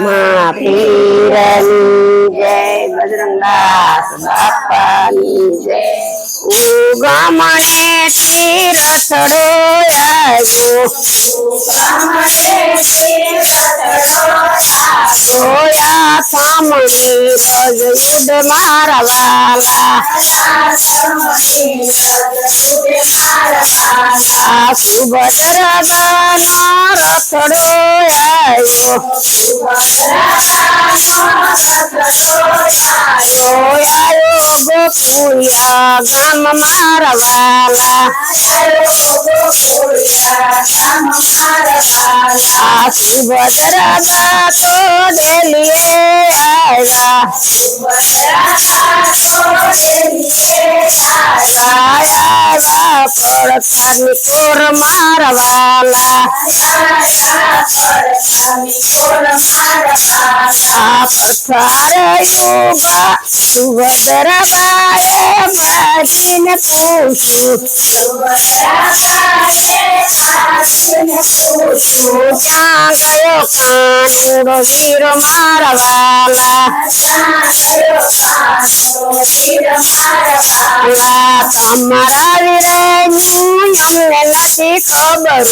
માં પીરની જય બજરંગદાસ બાપાની જય ઉગમણે તીરથડો આવ્યો જોયા સામની રજ યુદ્ધ રથડો આવ્યો જોયાયો ગોકુળિયા ગામ મારા વાલા આ સુભદ્ર બા તો ડેલીએ આવ્યા આયા પડતાની કોર મારવાલા પથાર યુગા સુભદ્રબાએ બાએ માજીને પૂછ્યું ક્યાં ગયો કાનુડો વીર મારા વાલા તમારા વીરનું અમને નથી ખબર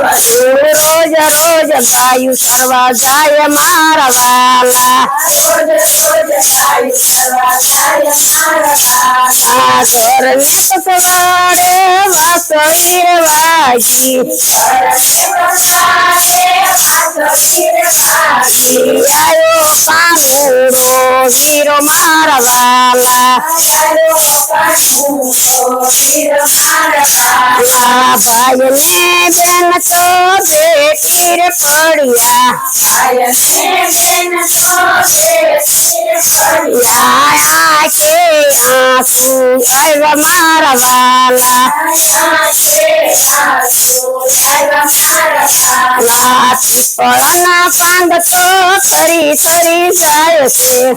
રોજ રોજ ગાયું સરવા જાય મારા વાલા આ ઘરને પસવાડે વાસળી વાગી આયો કાનુડો વીરો મારા વાલા આ ભાઈ ને બેન તો ભેટી રે પડ્યા યા કે આંસુ આવ્યા મારા વાલા. લાથી પળના પાંદ તો ખરી ખરી જાય છે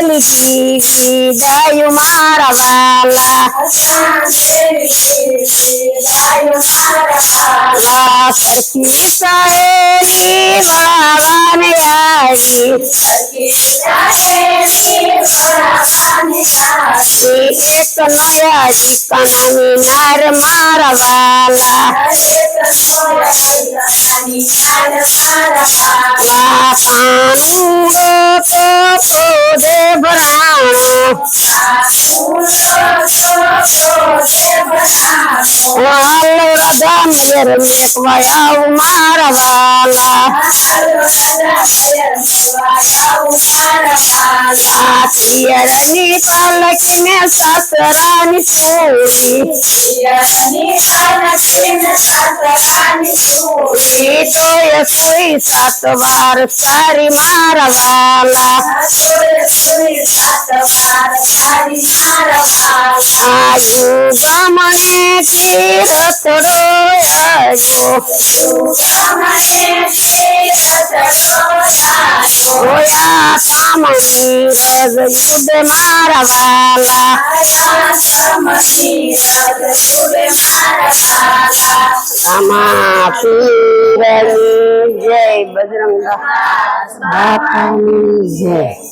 લીધી વિદાય મારા વાલા સરખી સહેલી વળાવાને આવી એક નયા દીકનાની નાર મારા વાલા વા કાનુડો તો પોદે ભરાણો વાલો રદા મેર વાલા Bye. సాతియరని పలకిన సతరాని సూరి తోయ సోయి సతవారు సారి మారవాలా యుగమనే తీరతడో యోగమనే తీరతడో આજુ ગમણે તીરથડો આવ્યો જોયા સામની રજ યુદ્ધ મારા વાલા જય બજરંગ જય